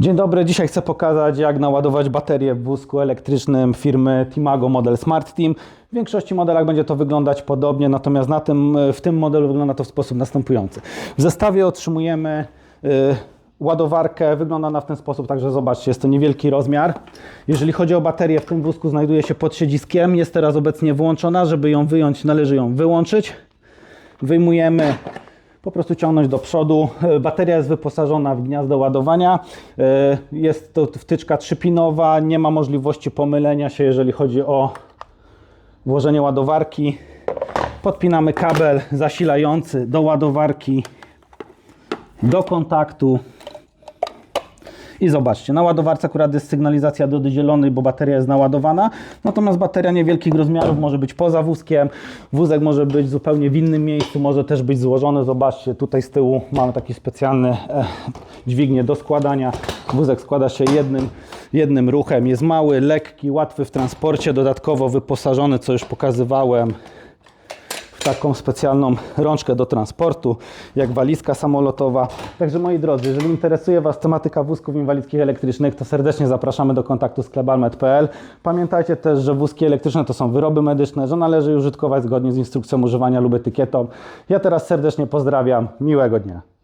Dzień dobry, dzisiaj chcę pokazać jak naładować baterię w wózku elektrycznym firmy Timago model Smart Team. W większości modelach będzie to wyglądać podobnie, natomiast na tym, w tym modelu wygląda to w sposób następujący. W zestawie otrzymujemy y, ładowarkę, wygląda ona w ten sposób, także zobaczcie, jest to niewielki rozmiar. Jeżeli chodzi o baterię, w tym wózku znajduje się pod siedziskiem, jest teraz obecnie włączona, żeby ją wyjąć należy ją wyłączyć. Wyjmujemy po prostu ciągnąć do przodu. E, Bateria jest wyposażona w gniazdo ładowania. E, Jest to wtyczka trzypinowa, nie ma możliwości pomylenia się, jeżeli chodzi o włożenie ładowarki. Podpinamy kabel zasilający do ładowarki, do kontaktu. I zobaczcie, na ładowarce akurat jest sygnalizacja do zielonej, bo bateria jest naładowana. Natomiast bateria niewielkich rozmiarów może być poza wózkiem. Wózek może być zupełnie w innym miejscu, może też być złożony. Zobaczcie, tutaj z tyłu mamy taki specjalny e, dźwignię do składania. Wózek składa się jednym, jednym ruchem. Jest mały, lekki, łatwy w transporcie. Dodatkowo wyposażony, co już pokazywałem, taką specjalną rączkę do transportu, jak walizka samolotowa. Także moi drodzy, jeżeli interesuje Was tematyka wózków inwalidzkich elektrycznych, to serdecznie zapraszamy do kontaktu z klebalmet.pl. Pamiętajcie też, że wózki elektryczne to są wyroby medyczne, że należy je użytkować zgodnie z instrukcją używania lub etykietą. Ja teraz serdecznie pozdrawiam. Miłego dnia.